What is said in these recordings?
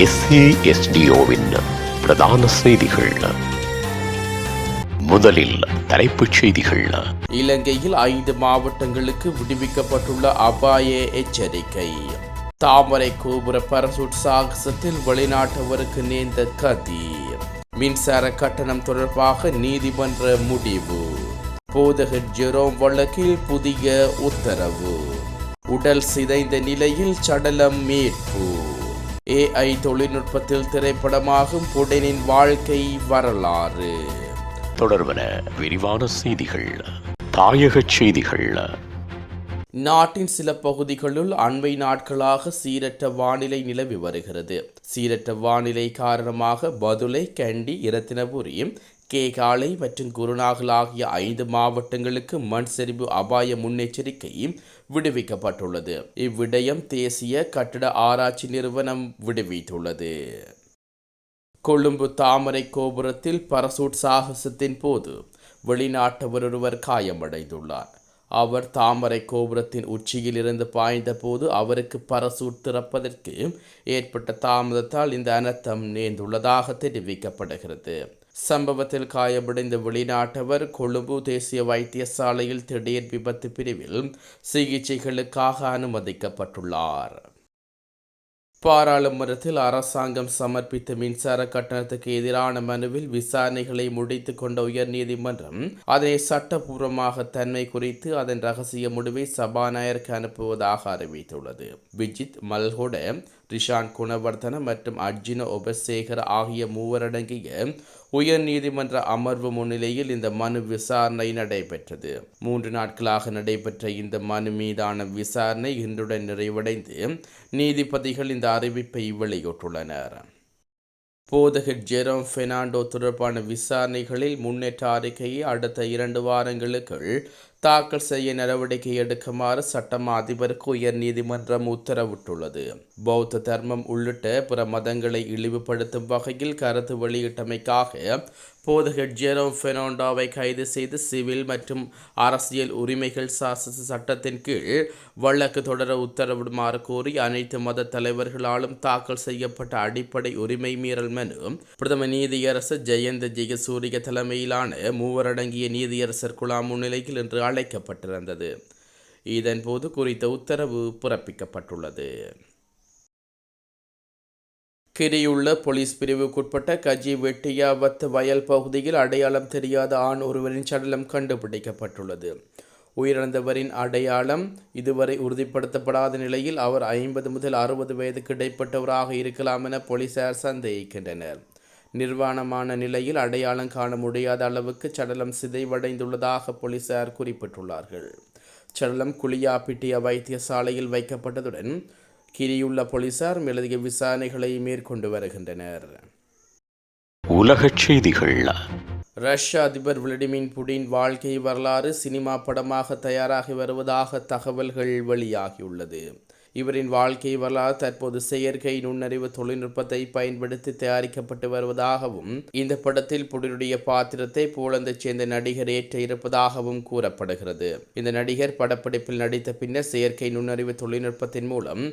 எஸ்ஏஎஸ்டிஓவின் பிரதான செய்திகள். முதலில் தலைப்புச் செய்திகள். இலங்கையில் ஐந்து மாவட்டங்களுக்கு விடுவிக்கப்பட்டுள்ள அபாய எச்சரிக்கை. தாமரை கோபுர பரசூட் சாகசத்தில் வெளிநாட்டவருக்கு நேர்ந்த கதி. மின்சார கட்டணம் தொடர்பாக நீதிமன்ற முடிவு. போதகர் ஜெரோம் வழக்கில் புதிய உத்தரவு. உடல் சிதைந்த நிலையில் சடலம் மீட்பு. ஏஐ தொழில்நுட்பத்தில் திரைப்படமாகும் புடனின் வாழ்க்கை வரலாறு. தொடர்வன விரிவான செய்திகள் தாயகச் செய்திகள். நாட்டின் சில பகுதிகளுள் அண்மை நாட்களாக சீரற்ற வானிலை நிலவி வருகிறது. சீரற்ற வானிலை காரணமாக பதுளை கண்டி இரத்தினபுரி கேகாலை மற்றும் குருநாகல் ஆகிய ஐந்து மாவட்டங்களுக்கு மண் சரிவு அபாய முன்னெச்சரிக்கை விடுவிக்கப்பட்டுள்ளது. இவ்விடயம் தேசிய கட்டட ஆராய்ச்சி நிறுவனம் விடுவித்துள்ளது. கொழும்பு தாமரை கோபுரத்தில் பரசூட் சாகசத்தின் போது வெளிநாட்டவர் ஒருவர் காயமடைந்துள்ளார். அவர் தாமரை கோபுரத்தின் உச்சியில் இருந்து பாய்ந்த போது அவருக்கு பரசூட் திறப்பதற்கு ஏற்பட்ட தாமதத்தால் இந்த அனர்த்தம் நேர்ந்துள்ளதாக தெரிவிக்கப்படுகிறது. சம்பவத்தில் காயமடைந்த வெளிநாட்டவர் கொழும்பு தேசிய வைத்தியசாலையில் திடீர் விபத்து பிரிவில் சிகிச்சைகளுக்காக அனுமதிக்கப்பட்டுள்ளார். பாராளுமன்றத்தில் அரசாங்கம் சமர்ப்பித்த மின்சார கட்டணத்துக்கு எதிரான மனுவில் விசாரணைகளை முடித்து கொண்ட உயர்நீதிமன்றம் அதனை சட்டபூர்வமாக தன்மை குறித்து அதன் ரகசிய முடிவை சபாநாயகருக்கு அனுப்புவதாக அறிவித்துள்ளது. விஜித் மல்ஹோட ரிஷான் குணவர்தன மற்றும் அர்ஜுன உபசேகர் ஆகிய மூவரடங்கிய உயர்நீதிமன்ற அமர்வு முன்னிலையில் இந்த மனு விசாரணை நடைபெற்றது. மூன்று நாட்களாக நடைபெற்ற இந்த மனு மீதான விசாரணை இன்றுடன் நிறைவடைந்து நீதிபதிகள் இந்த அறிவிப்பை வெளியிட்டுள்ளனர். போதகர் ஜெரோம் ஃபெர்னாண்டோ தொடர்பான விசாரணைகளில் முன்னேற்ற அறிக்கையை அடுத்த இரண்டு வாரங்களுக்குள் தாக்கல் செய்ய நடவடிக்கை எடுக்குமாறு சட்டமா அதிபருக்கு உயர் நீதிமன்றம் உத்தரவிட்டுள்ளது. பௌத்த தர்மம் உள்ளிட்ட பிற மதங்களை இழிவுபடுத்தும் வகையில் கருத்து வெளியிட்டமைக்காக போதகர் ஜெரோம் ஃபெனோண்டாவை கைது செய்து சிவில் மற்றும் அரசியல் உரிமைகள் சாசன சட்டத்தின் கீழ் வழக்கு தொடர உத்தரவிடுமாறு கோரி அனைத்து மத தலைவர்களாலும் தாக்கல் செய்யப்பட்ட அடிப்படை உரிமை மீறல் மனு பிரதம நீதியரசர் ஜெயந்த ஜெயசூரிய தலைமையிலான மூவரடங்கிய நீதியரசர் குழாம் முன்னிலையில் இன்று அழைக்கப்பட்டிருந்தது. இதன்போது குறித்த உத்தரவு பிறப்பிக்கப்பட்டுள்ளது. கிரியுள்ள போலீஸ் பிரிவுக்குட்பட்ட கஜி வெட்டியாவத் வயல் பகுதியில் அடையாளம் தெரியாத ஆண் ஒருவரின் சடலம் கண்டுபிடிக்கப்பட்டுள்ளது. உயிரிழந்தவரின் அடையாளம் இதுவரை உறுதிப்படுத்தப்படாத நிலையில் அவர் ஐம்பது முதல் அறுபது வயதுக்கு இடைப்பட்டவராக இருக்கலாம் என போலீசார் சந்தேகிக்கின்றனர். நிர்வாணமான நிலையில் அடையாளம் காண முடியாத அளவுக்கு சடலம் சிதைவடைந்துள்ளதாக போலீசார் குறிப்பிட்டுள்ளார்கள். சடலம் குளியாப்பிட்டிய வைத்தியசாலையில் வைக்கப்பட்டதுடன் கிரியுள்ள போலீசார் மேலதிக விசாரணைகளை மேற்கொண்டு வருகின்றனர். உலகச் செய்திகள். ரஷ்ய அதிபர் விளாடிமிர் புடின் வாழ்க்கை வரலாறு சினிமா படமாக தயாராகி வருவதாக தகவல்கள் வெளியாகியுள்ளது. இவரின் வாழ்க்கை வரலாறு தற்போது செயற்கை நுண்ணறிவு தொழில்நுட்பத்தை பயன்படுத்தி தயாரிக்கப்பட்டு வருவதாகவும் இந்த படத்தில் புடினுடைய பாத்திரத்தை போலந்தைச் சேர்ந்த நடிகர் ஏற்ற இருப்பதாகவும் கூறப்படுகிறது. இந்த நடிகர் படப்பிடிப்பில் நடித்த பின்னர் செயற்கை நுண்ணறிவு தொழில்நுட்பத்தின் மூலம்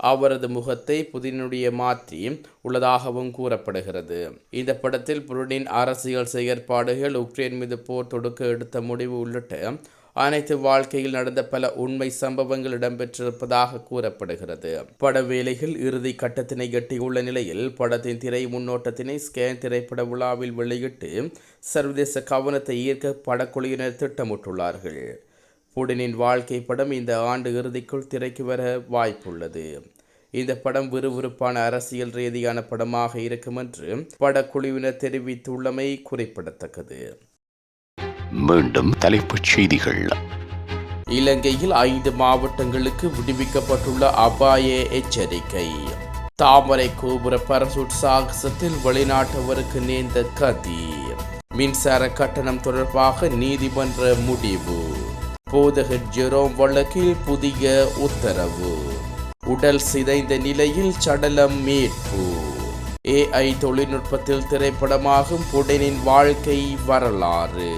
அவரது முகத்தை புதினுடைய மாற்றி உள்ளதாகவும் கூறப்படுகிறது. இந்த படத்தில் புருடின் அரசியல் செயற்பாடுகள் உக்ரைன் மீது போர் தொடுக்க எடுத்த முடிவு உள்ளிட்ட அனைத்து வாழ்க்கையில் நடந்த பல உண்மை சம்பவங்கள் இடம்பெற்றிருப்பதாக கூறப்படுகிறது. பட வேலைகள் இறுதி கட்டத்தினை எட்டியுள்ள நிலையில் படத்தின் திரை முன்னோட்டத்தினை ஸ்கேன் திரைப்பட விழாவில் வெளியிட்டு சர்வதேச கவனத்தை ஈர்க்க படக்குழுவினர் திட்டமிட்டுள்ளார்கள். புடினின் வாழ்க்கை படம் இந்த ஆண்டு இறுதிக்குள் திரைக்கு வர வாய்ப்புள்ளது. இந்த படம் விறுவிறுப்பான அரசியல் ரீதியான படமாக இருக்கும் என்று படக்குழுவினர் தெரிவித்துள்ளமை குறிப்பிடத்தக்கது. மீண்டும் தலைப்புச் செய்திகள். இலங்கையில் ஐந்து மாவட்டங்களுக்கு விடுவிக்கப்பட்டுள்ள அபாய எச்சரிக்கை. தாமரை கோபுர பரசூட் சாகசத்தில் வெளிநாட்டவருக்கு நேர்ந்த கதி. மின்சார கட்டணம் தொடர்பாக நீதிமன்ற முடிவு. போதகர் ஜெரோம் வழக்கில் புதிய உத்தரவு. உடல் சிதைந்த நிலையில் சடலம் மீட்பு. ஏஐ தொழில்நுட்பத்தில் திரைப்படமாகும் புடனின் வாழ்க்கை வரலாறு.